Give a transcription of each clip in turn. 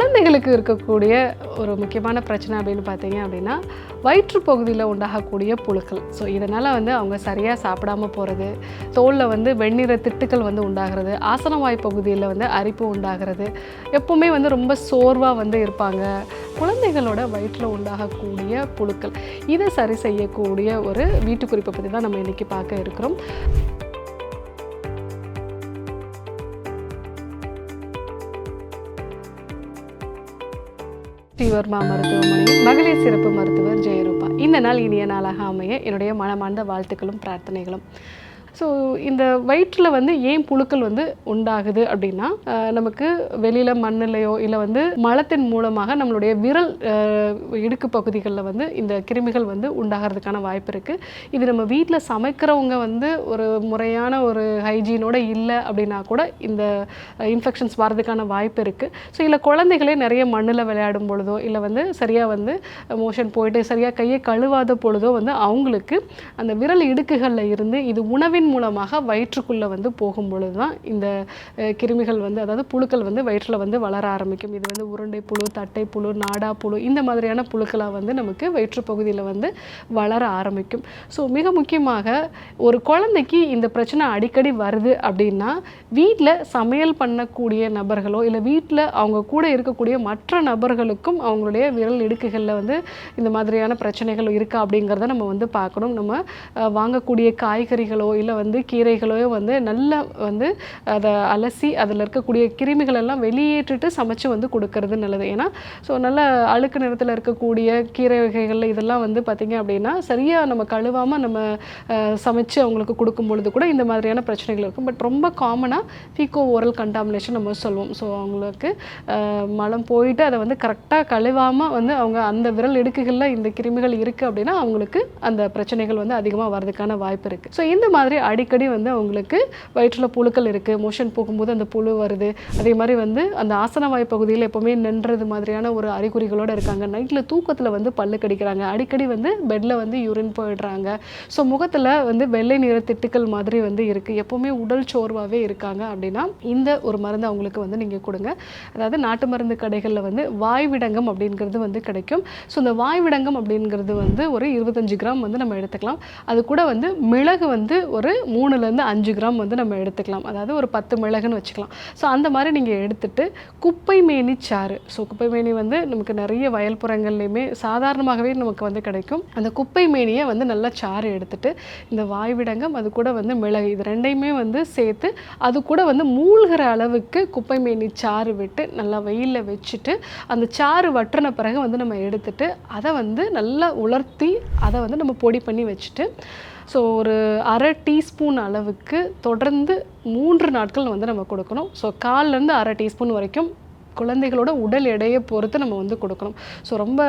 குழந்தைகளுக்கு இருக்கக்கூடிய ஒரு முக்கியமான பிரச்சனை அப்படின்னு பார்த்தீங்க அப்படின்னா வயிற்று பகுதியில் உண்டாகக்கூடிய புழுக்கள். ஸோ இதனால் வந்து அவங்க சரியாக சாப்பிடாம போகிறது தோலில் வந்து வெண்ணிற திட்டுக்கள் வந்து உண்டாகிறது ஆசனவாய் பகுதியில் வந்து அரிப்பு உண்டாகிறது எப்போவுமே வந்து ரொம்ப சோர்வாக வந்து இருப்பாங்க. குழந்தைகளோட வயிற்றில் உண்டாகக்கூடிய புழுக்கள். இதை சரி செய்யக்கூடிய ஒரு வீட்டுக்குறிப்பை பற்றி தான் நம்ம இன்றைக்கி பார்க்க இருக்கிறோம். ஸ்ரீவர்மா மருத்துவமனையின் மகளிர் சிறப்பு மருத்துவர் ஜெயரூபா. இந்த நாள் இனிய நாளாக அமைய என்னுடைய மனமார்ந்த வாழ்த்துக்களும் பிரார்த்தனைகளும். ஸோ இந்த வயிற்றில் வந்து ஏன் புழுக்கள் வந்து உண்டாகுது அப்படின்னா நமக்கு வெளியில் மண்ணிலையோ இல்லை வந்து மலத்தின் மூலமாக நம்மளுடைய விரல் இடுக்கு பகுதிகளில் வந்து இந்த கிருமிகள் வந்து உண்டாகிறதுக்கான வாய்ப்பு இருக்குது இது நம்ம வீட்டில் சமைக்கிறவங்க வந்து ஒரு முறையான ஒரு ஹைஜீனோட இல்லை அப்படின்னா கூட இந்த இன்ஃபெக்ஷன்ஸ் வரதுக்கான வாய்ப்பு இருக்குது ஸோ இல்லை குழந்தைகளே நிறைய மண்ணில் விளையாடும் பொழுதோ இல்லை வந்து சரியாக வந்து மோஷன் போயிட்டு சரியாக கையை கழுவாத பொழுதோ வந்து அவங்களுக்கு அந்த விரல் இடுக்குகளில் இருந்து இது உணவின் மூலமாக வயிற்றுக்குள்ளே வந்து போகும் பொழுது தான் இந்த கிருமிகள் வந்து அதாவது புழுக்கள் வந்து வயிற்றில் வந்து வளர ஆரம்பிக்கும். இது வந்து உருண்டை புழு தட்டை புழு நாடா புழு இந்த மாதிரியான புழுக்களாக வந்து நமக்கு வயிற்று பகுதியில் வந்து வளர ஆரம்பிக்கும். ஸோ மிக முக்கியமாக ஒரு குழந்தைக்கு இந்த பிரச்சனை அடிக்கடி வருது அப்படின்னா வீட்டில் சமையல் பண்ணக்கூடிய நபர்களோ இல்லை வீட்டில் அவங்க கூட இருக்கக்கூடிய மற்ற நபர்களுக்கும் அவங்களுடைய விரல் இடுக்குகளில் வந்து இந்த மாதிரியான பிரச்சனைகள் இருக்கா அப்படிங்கிறத நம்ம வந்து பார்க்கணும். நம்ம வாங்கக்கூடிய காய்கறிகளோ இல்லை வந்து கீரைகளையும் வந்து நல்லா வந்து அதை அலசி அதில் இருக்கக்கூடிய கிருமிகள் எல்லாம் வெளியேற்றிட்டு சமைச்சு வந்து கொடுக்கறது நல்லது. ஏன்னா ஸோ நல்ல அழுக்கு நிறத்தில் இருக்கக்கூடிய கீரை வகைகள் இதெல்லாம் வந்து பார்த்திங்க அப்படின்னா சரியாக நம்ம கழுவாமல் நம்ம சமைச்சு அவங்களுக்கு கொடுக்கும் பொழுது கூட இந்த மாதிரியான பிரச்சனைகள் இருக்கும். பட் ரொம்ப காமனாக ஃபீகோ ஓரல் கண்டாமினேஷன் நம்ம சொல்லுவோம் ஸோ அவங்களுக்கு மலம் போயிட்டு அதை வந்து கரெக்டாக கழுவாமல் வந்து அவங்க அந்த விரல் இடுக்குகளில் இந்த கிருமிகள் இருக்குது அப்படின்னா அவங்களுக்கு அந்த பிரச்சனைகள் வந்து அதிகமாக வரதுக்கான வாய்ப்பு இருக்குது ஸோ இந்த மாதிரி அடிக்கடி வந்து அவங்களுக்கு வயிற்றில் புழுக்கள் இருக்குது மோஷன் போகும்போது அந்த புழு வருது. அதே மாதிரி வந்து அந்த ஆசனவாய் பகுதியில் எப்போவுமே நின்றது மாதிரியான ஒரு அறிகுறிகளோடு இருக்காங்க. நைட்டில் தூக்கத்தில் வந்து பல்லு கடிக்கிறாங்க. அடிக்கடி வந்து பெட்டில் வந்து யூரின் போயிடுறாங்க. ஸோ முகத்தில் வந்து வெள்ளை நிற திட்டுக்கள் மாதிரி வந்து இருக்குது எப்போவுமே உடல் சோர்வாகவே இருக்காங்க அப்படின்னா இந்த ஒரு மருந்து அவங்களுக்கு வந்து நீங்கள் கொடுங்க. அதாவது நாட்டு மருந்து கடைகளில் வந்து வாய்விடங்கம் அப்படிங்கிறது வந்து கிடைக்கும். ஸோ இந்த வாய்விடங்கம் அப்படிங்கிறது வந்து ஒரு இருபத்தஞ்சு கிராம் வந்து நம்ம எடுத்துக்கலாம். அது கூட வந்து மிளகு வந்து ஒரு மூணுலேருந்து அஞ்சு கிராம் வந்து நம்ம எடுத்துக்கலாம். அதாவது ஒரு பத்து மிளகுன்னு வச்சுக்கலாம். ஸோ அந்த மாதிரி நீங்கள் எடுத்துட்டு குப்பை மேனி சாறு. ஸோ குப்பை மேனி வந்து நமக்கு நிறைய வயல்புறங்கள்லையுமே சாதாரணமாகவே நமக்கு வந்து கிடைக்கும். அந்த குப்பை மேனியை வந்து நல்லா சாறு எடுத்துட்டு இந்த வாய்விடங்கம் அது கூட வந்து மிளகு இது ரெண்டையுமே வந்து சேர்த்து அது கூட வந்து மூழ்கிற அளவுக்கு குப்பை மேனி சாறு விட்டு நல்லா வெயிலில் வச்சுட்டு அந்த சாறு வற்றின பிறகு வந்து நம்ம எடுத்துட்டு அதை வந்து நல்லா உலர்த்தி அதை வந்து நம்ம பொடி பண்ணி வச்சுட்டு ஸோ ஒரு அரை டீஸ்பூன் அளவுக்கு தொடர்ந்து மூன்று நாட்கள் வந்து நம்ம கொடுக்கணும். ஸோ கால்லேருந்து அரை டீஸ்பூன் வரைக்கும் குழந்தைகளோட உடல் எடையை பொறுத்து நம்ம வந்து கொடுக்கணும். ஸோ ரொம்ப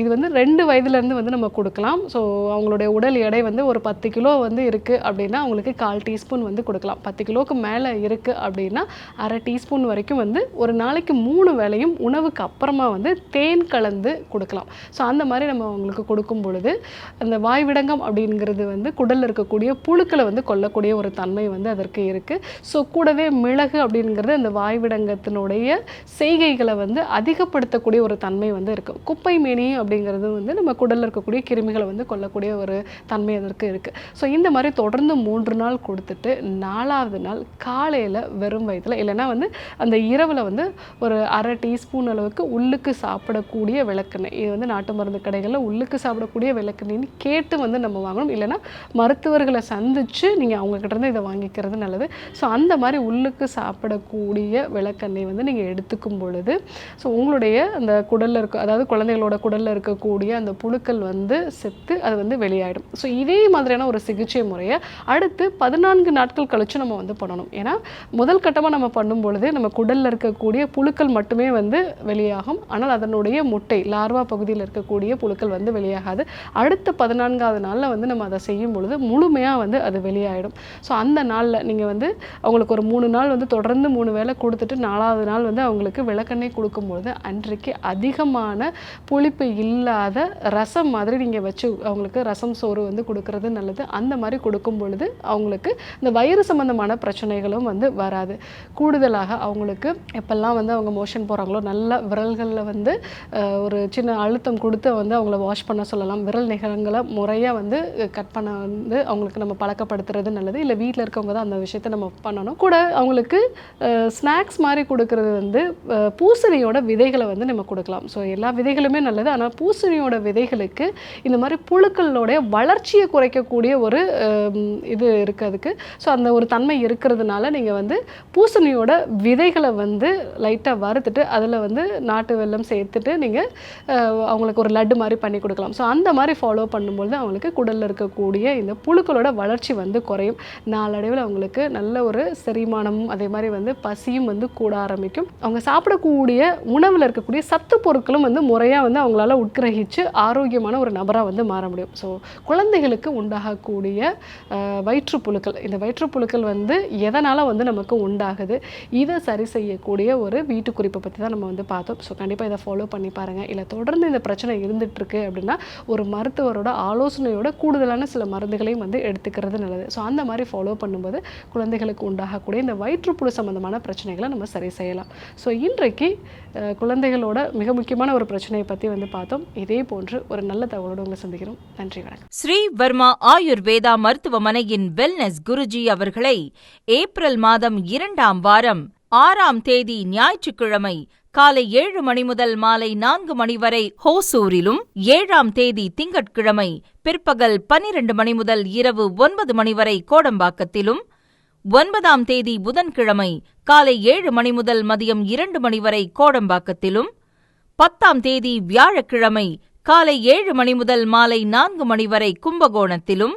இது வந்து ரெண்டு வயதுலேருந்து வந்து நம்ம கொடுக்கலாம். ஸோ அவங்களுடைய உடல் எடை வந்து ஒரு பத்து கிலோ வந்து இருக்குது அப்படின்னா அவங்களுக்கு கால் டீஸ்பூன் வந்து கொடுக்கலாம். பத்து கிலோவுக்கு மேலே இருக்குது அப்படின்னா அரை டீஸ்பூன் வரைக்கும் வந்து ஒரு நாளைக்கு மூணு வேளையும் உணவுக்கு அப்புறமா வந்து தேன் கலந்து கொடுக்கலாம். ஸோ அந்த மாதிரி நம்ம அவங்களுக்கு கொடுக்கும் பொழுது அந்த வாய்விடங்கம் அப்படிங்கிறது வந்து குடலில் இருக்கக்கூடிய புழுக்களை வந்து கொல்லக்கூடிய ஒரு தன்மை வந்து அதற்கு இருக்குது ஸோ கூடவே மிளகு அப்படிங்கிறது அந்த வாய்விடங்கத்தினுடைய செய்கைகளை வந்து அதிகப்படுத்தக்கூடிய ஒரு தன்மை வந்து இருக்குது குப்பை மேனி அப்படிங்கிறது வந்து நம்ம குடலில் இருக்கக்கூடிய கிருமிகளை வந்து கொல்லக்கூடிய ஒரு தன்மை அதற்கு இருக்குது ஸோ இந்த மாதிரி தொடர்ந்து மூன்று நாள் கொடுத்துட்டு நாலாவது நாள் காலையில் வெறும் வயதில் இல்லைன்னா வந்து அந்த இரவில் வந்து ஒரு அரை டீஸ்பூன் அளவுக்கு உள்ளுக்கு சாப்பிடக்கூடிய விளக்கெண்ணெய். இது வந்து நாட்டு மருந்து கடைகளில் உள்ளுக்கு சாப்பிடக்கூடிய விளக்கெண்ணெய்னு கேட்டு வந்து நம்ம வாங்கணும். இல்லைன்னா மருத்துவர்களை சந்தித்து நீங்கள் அவங்கக்கிட்ட இருந்து இதை வாங்கிக்கிறது நல்லது. ஸோ அந்த மாதிரி உள்ளுக்கு சாப்பிடக்கூடிய விளக்கெண்ணெய் வந்து நீங்கள் எடுத்துக்கும் பொழுது ஸோ உங்களுடைய அந்த குடலில் இருக்க அதாவது குழந்தைகளோட குடலில் இருக்கக்கூடிய அந்த புழுக்கள் வந்து செத்து அது வந்து வெளியாயிடும். ஸோ இதே மாதிரியான ஒரு சிகிச்சை முறையை அடுத்து பதினான்கு நாட்கள் கழித்து நம்ம வந்து பண்ணணும். ஏன்னா முதல் கட்டமாக நம்ம பண்ணும் பொழுது நம்ம குடலில் இருக்கக்கூடிய புழுக்கள் மட்டுமே வந்து வெளியாகும். ஆனால் அதனுடைய முட்டை லார்வா பகுதியில் இருக்கக்கூடிய புழுக்கள் வந்து வெளியாகாது. அடுத்த பதினான்காவது நாளில் வந்து நம்ம அதை செய்யும் பொழுது முழுமையாக வந்து அது வெளியாயிடும். ஸோ அந்த நாளில் நீங்கள் வந்து அவங்களுக்கு ஒரு மூணு நாள் வந்து தொடர்ந்து மூணு வேளை கொடுத்துட்டு நாலாவது நாள் வந்து அவங்களுக்கு விளக்கெண்ணெய் கொடுக்கும்பொழுது அன்றைக்கு அதிகமான புளிப்பு இல்லாத ரசம் மாதிரி நீங்கள் வச்சு அவங்களுக்கு ரசம் சோறு வந்து கொடுக்கறது நல்லது. அந்த மாதிரி கொடுக்கும் பொழுது அவங்களுக்கு இந்த வயிறு சம்பந்தமான பிரச்சனைகளும் வந்து வராது. கூடுதலாக அவங்களுக்கு எப்பெல்லாம் வந்து அவங்க மோஷன் போகிறாங்களோ நல்ல விரல்களில் வந்து ஒரு சின்ன அழுத்தம் கொடுத்து வந்து அவங்கள வாஷ் பண்ண சொல்லலாம். விரல் நிகழங்களை முறையாக வந்து கட் பண்ண வந்து அவங்களுக்கு நம்ம பழக்கப்படுத்துறது நல்லது. இல்லை வீட்டில் இருக்கவங்க தான் அந்த விஷயத்தை நம்ம பண்ணணும். கூட அவங்களுக்கு ஸ்நாக்ஸ் மாதிரி கொடுக்கறது வந்து வந்து பூசணியோட விதைகளை வந்து நம்ம கொடுக்கலாம். ஸோ எல்லா விதைகளுமே நல்லது. ஆனால் பூசணியோட விதைகளுக்கு இந்த மாதிரி புழுக்களோடைய வளர்ச்சியை குறைக்கக்கூடிய ஒரு இது இருக்குது அதுக்கு. ஸோ அந்த ஒரு தன்மை இருக்கிறதுனால நீங்கள் வந்து பூசணியோட விதைகளை வந்து லைட்டாக வறுத்துட்டு அதில் வந்து நாட்டு வெள்ளம் சேர்த்துட்டு நீங்கள் அவங்களுக்கு ஒரு லட்டு மாதிரி பண்ணி கொடுக்கலாம். ஸோ அந்த மாதிரி ஃபாலோ பண்ணும்பொழுது அவங்களுக்கு குடலில் இருக்கக்கூடிய இந்த புழுக்களோட வளர்ச்சி வந்து குறையும். நாளடைவில் அவங்களுக்கு நல்ல ஒரு செரிமானமும் அதே மாதிரி வந்து பசியும் வந்து கூட ஆரம்பிக்கும். அவங்க சாப்பிடக்கூடிய உணவில் இருக்கக்கூடிய சத்து பொருட்களும் வந்து முறையாக வந்து அவங்களால உட்கிரகிச்சு ஆரோக்கியமான ஒரு நபராக வந்து மாற முடியும். ஸோ குழந்தைகளுக்கு உண்டாகக்கூடிய வயிற்றுப்புழுக்கள். இந்த வயிற்றுப்புழுக்கள் வந்து எதனால் வந்து நமக்கு உண்டாகுது? இதை சரி செய்யக்கூடிய ஒரு வீட்டு குறிப்பை பற்றி தான் நம்ம வந்து பார்த்தோம். ஸோ கண்டிப்பாக இதை ஃபாலோ பண்ணி பாருங்கள் இல்லை தொடர்ந்து இந்த பிரச்சனை இருந்துகிட்ருக்கு அப்படின்னா ஒரு மருத்துவரோட ஆலோசனையோட கூடுதலான சில மருந்துகளையும் வந்து எடுத்துக்கிறது நல்லது. ஸோ அந்த மாதிரி ஃபாலோ பண்ணும்போது குழந்தைகளுக்கு உண்டாகக்கூடிய இந்த வயிற்றுப்புழு சம்மந்தமான பிரச்சனைகளை நம்ம சரி செய்யலாம். ஸோ இன்றைக்கு குழந்தைகளோட மிக முக்கியமான ஒரு பிரச்சனையை பற்றி வந்து பார்த்தோம். இதே போன்று ஒரு நல்ல தகவலோடு உங்களை சந்திக்கிறோம். நன்றி வணக்கம். ஸ்ரீ வர்மா ஆயுர்வேதா மருத்துவமனையின் வெல்னஸ் குருஜி அவர்களை ஏப்ரல் மாதம் இரண்டாம் வாரம் ஆறாம் தேதி ஞாயிற்றுக்கிழமை காலை ஏழு மணி முதல் மாலை நான்கு மணி வரை ஹோசூரிலும் ஏழாம் தேதி திங்கட்கிழமை பிற்பகல் பனிரெண்டு மணி முதல் இரவு ஒன்பது மணி வரை கோடம்பாக்கத்திலும் ஒன்பதாம் தேதி புதன்கிழமை காலை ஏழு மணி முதல் மதியம் இரண்டு மணி வரை கோடம்பாக்கத்திலும் பத்தாம் தேதி வியாழக்கிழமை காலை ஏழு மணி முதல் மாலை நான்கு மணி வரை கும்பகோணத்திலும்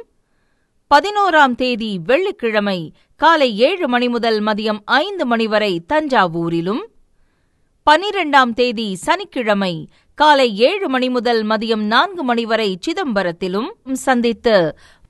பதினோராம் தேதி வெள்ளிக்கிழமை காலை ஏழு மணி முதல் மதியம் ஐந்து மணி வரை தஞ்சாவூரிலும் பனிரெண்டாம் தேதி சனிக்கிழமை காலை ஏழு மணி முதல் மதியம் நான்கு மணி வரை சிதம்பரத்திலும் சந்தித்து